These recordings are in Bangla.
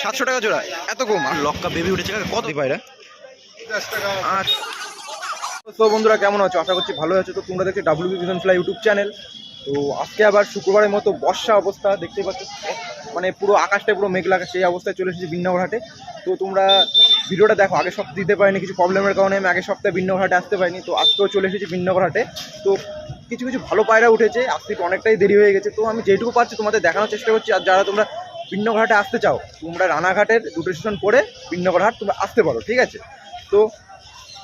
সাতশো টাকা জোড়া এত কম। আর লক্কা বেবি উঠেছে কত? পায়রা আচ্ছা তো বন্ধুরা কেমন আছো? আশা করছি ভালো আছো। তো তোমরা দেখছ W Vision Fly YouTube channel তো আজকে আবার শুক্রবারের মতো বর্ষা অবস্থা দেখতে পাচ্ছ মানে পুরো আকাশটা পুরো মেঘলা সেই অবস্থায় চলে এসেছি বিন্নগর হাটে। তো তোমরা ভিডিওটা দেখো আগের সপ্তাহে দিতে পারিনি কিছু প্রবলেমের কারণে আমি আগের সপ্তাহে বিন্নগর হাটে আসতে পারিনি। তো আজকেও চলে এসেছি বিন্নগর হাটে। তো কিছু কিছু ভালো পায়রা উঠেছে আসতে একটু অনেকটাই দেরি হয়ে গেছে। তো আমি যেটুকু পারছি তোমাদের দেখানোর চেষ্টা করছি। আর যারা তোমরা হাটে আসতে চাও, তোমরা রানাঘাটের দুটো স্টেশন পরে হাট তোমরা আসতে পারো, ঠিক আছে? তো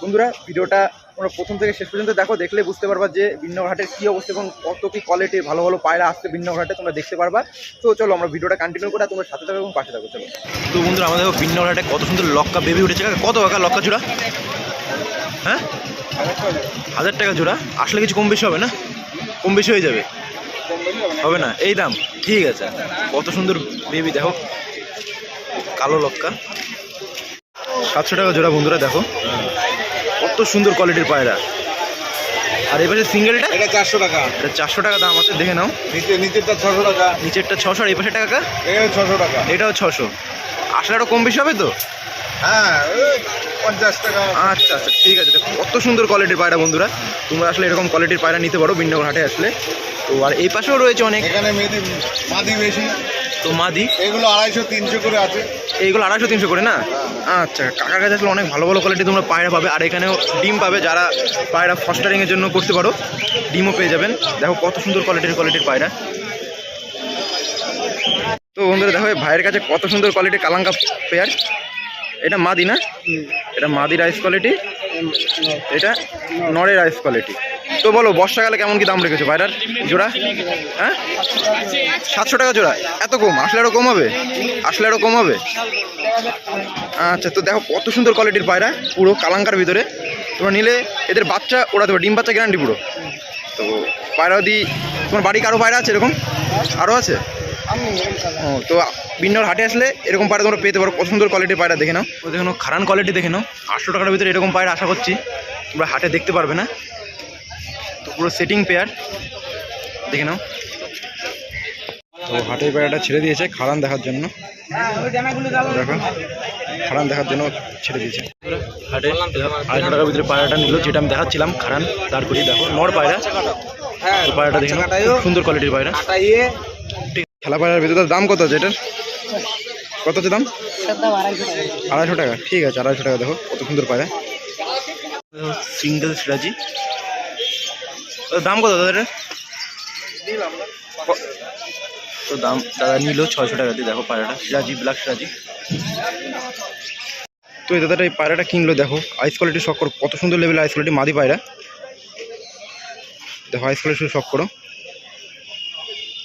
বন্ধুরা, ভিডিওটা তোমরা প্রথম থেকে শেষ পর্যন্ত দেখো, দেখলে বুঝতে পারবা যে বিন্নঘাটের কী অবস্থা এবং কত কী কোয়ালিটি ভালো ভালো পায়রা আসছে বিন্নঘাটে তোমরা দেখতে পারবা। তো চলো, আমরা ভিডিওটা কন্টিনিউ করে তোমরা সাথে থাকো এবং পাশে থাকো, চলো। তো বন্ধুরা, আমাদের বিন্নঘাটে কত সুন্দর লক্কা বেবি উঠেছে। কত কাকা লক্কা জোড়া হ্যাঁ? হাজার টাকা জোড়া আসলে কিছু কম বেশি হবে না? কম বেশি হয়ে যাবে। হবে না? এই দাম। ঠিক আছে। কত সুন্দর বেবি দেখো। কালো লক্কা। সাতশো টাকা জোড়া বন্ধুরা দেখো। কত সুন্দর কোয়ালিটির পায়রা। আর এপাশে সিঙ্গেলটা এটা চারশো টাকা। এটা চারশো টাকা দাম আছে দেখে নাও। নিচে নিচেরটা ছশো টাকা। নিচেরটা ছশো আর এই পাশে টাকা এটা ছশো টাকা। এটাও ছশো। আসলে আরও কম বেশি হবে তো? হ্যাঁ পঞ্চাশ টাকা। আচ্ছা আচ্ছা ঠিক আছে দেখো কত সুন্দর কোয়ালিটির পায়রা বন্ধুরা। তোমরা আসলে এরকম কোয়ালিটির পায়রা নিতে পারো বিন্নগর হাটে আসলে। তো আর এই পাশেও রয়েছে অনেক এখানে মেয়েদি মাদি বেশি। তো মাদি? এগুলো আড়াইশো তিনশো করে আছে। এইগুলো আড়াইশো তিনশো করে না? আচ্ছা কাকার কাছে আসলে অনেক ভালো ভালো কোয়ালিটি তোমরা পায়রা পাবে। আর এখানেও ডিম পাবে যারা পায়রা ফস্টারিংয়ের জন্য করতে পারো ডিমও পেয়ে যাবেন। দেখো কত সুন্দর কোয়ালিটির কোয়ালিটির পায়রা। তো বন্ধুরা দেখো ভাইয়ের কাছে কত সুন্দর কোয়ালিটির কালাঙ্কা পেয়ার। এটা মাদি না? এটা মাদি রাইস কোয়ালিটি এটা নরের রাইস কোয়ালিটি তো বলো, বর্ষাকালে কেমন কি দাম রেখেছো পায়রার জোড়া? হ্যাঁ? সাতশো টাকা জোড়া। এত কম? আসলে আরও কম হবে? আসলে আরও কম হবে? আচ্ছা তো দেখো কত সুন্দর কোয়ালিটির পায়রা, পুরো কালাঙ্কার ভিতরে। তোমরা নিলে এদের বাচ্চা ওরা দেবো ডিম বাচ্চা গ্যারান্টি পুরো। তো পায়রা যদি তোমার বাড়ি কারও পায়রা আছে এরকম? আরও আছে? ও, তো বিন্নর হাটে আসলে এরকম পায়রা তোমরা পেতে পারো। সুন্দর কোয়ালিটির পায়রা দেখে নাও। দেখে নাও খারান কোয়ালিটি দেখে নাও। আটশো টাকার ভিতরে এরকম পায়রা আশা করছি তোমরা হাটে দেখতে পারবে না। তো পুরো সেটিং পেয়ার দেখে নাও। তো হাটের পায়রাটা ছেড়ে দিয়েছে খারান দেখার জন্য। দেখো খারান দেখার জন্য ছেড়ে দিয়েছে। হাটে আড়াইশো টাকার ভিতরে পায়রাটা নিল যেটা আমি দেখাচ্ছিলাম খারান। তার করি দেখো নর পায়রা। পায়রাটা দেখে নাও, খুব সুন্দর কোয়ালিটির পায়রা। ঠিক খেলা পায়রার ভিতরে দাম কত আছে এটার? কত আছে দাম? আড়াইশো টাকা। ঠিক আছে আড়াইশো টাকা দেখো কত সুন্দর পায়রা সিঙ্গেল সিরাজি। দাম কত দাদা তো দাম দাদা নিল ছয়শো টাকা দিয়ে দেখো পায়রাটা সিরাজি ব্ল্যাক সিরাজি। তো এই দাদাটা এই পায়রাটা কিনলো দেখো আইস কোয়ালিটি শখ করো কত সুন্দর লেভেল আইস কোয়ালিটি মাদি পায়রা দেখো আইস কোয়ালিটি শখ করো।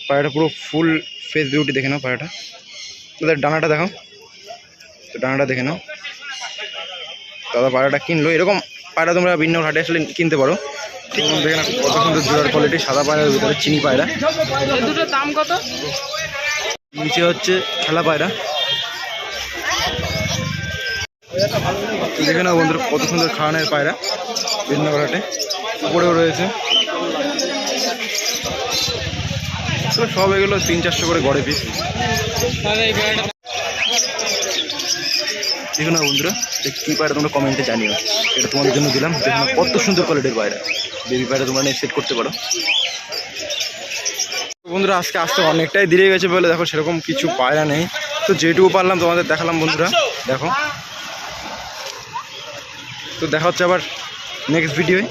পায়রাটা পুরো ফুল ফেস বিউটি দেখে নাও পায়রাটা দাদা ডানাটা দেখো তো ডানাটা দেখে নাও। দাদা পায়রাটা কিনলো। এরকম পায়রা তোমরা ভিন্ন হাটে আসলে কিনতে পারো। দেখে নাও কত সুন্দর জোড়ার কোয়ালিটি সাদা পায়রার ভিতরে চিনি পায়রা। দুটোর দাম কত? নিচে হচ্ছে খেলা পায়রা। দেখে নাও বন্ধুরা কত সুন্দর খাওয়ানোর পায়রা বিভিন্ন ঘাটে। উপরেও রয়েছে। তো সব এগুলো তিন চারশো করে গড়ে পিস দেখো না বন্ধুরা যে কী পায়রা তোমরা কমেন্টে জানিও। এটা তোমাদের জন্য দিলাম। দেখো না কত সুন্দর কোয়ালিটির পায়রা। বেবি পায়রা তোমরা নিয়ে সেট করতে পারো। বন্ধুরা আজকে আসতে অনেকটাই দেরি গেছে বলে দেখো সেরকম কিছু পায়রা নেই। তো যেটুকু পারলাম তোমাদের দেখালাম বন্ধুরা দেখো। তো দেখা হচ্ছে আবার নেক্সট ভিডিওয়ে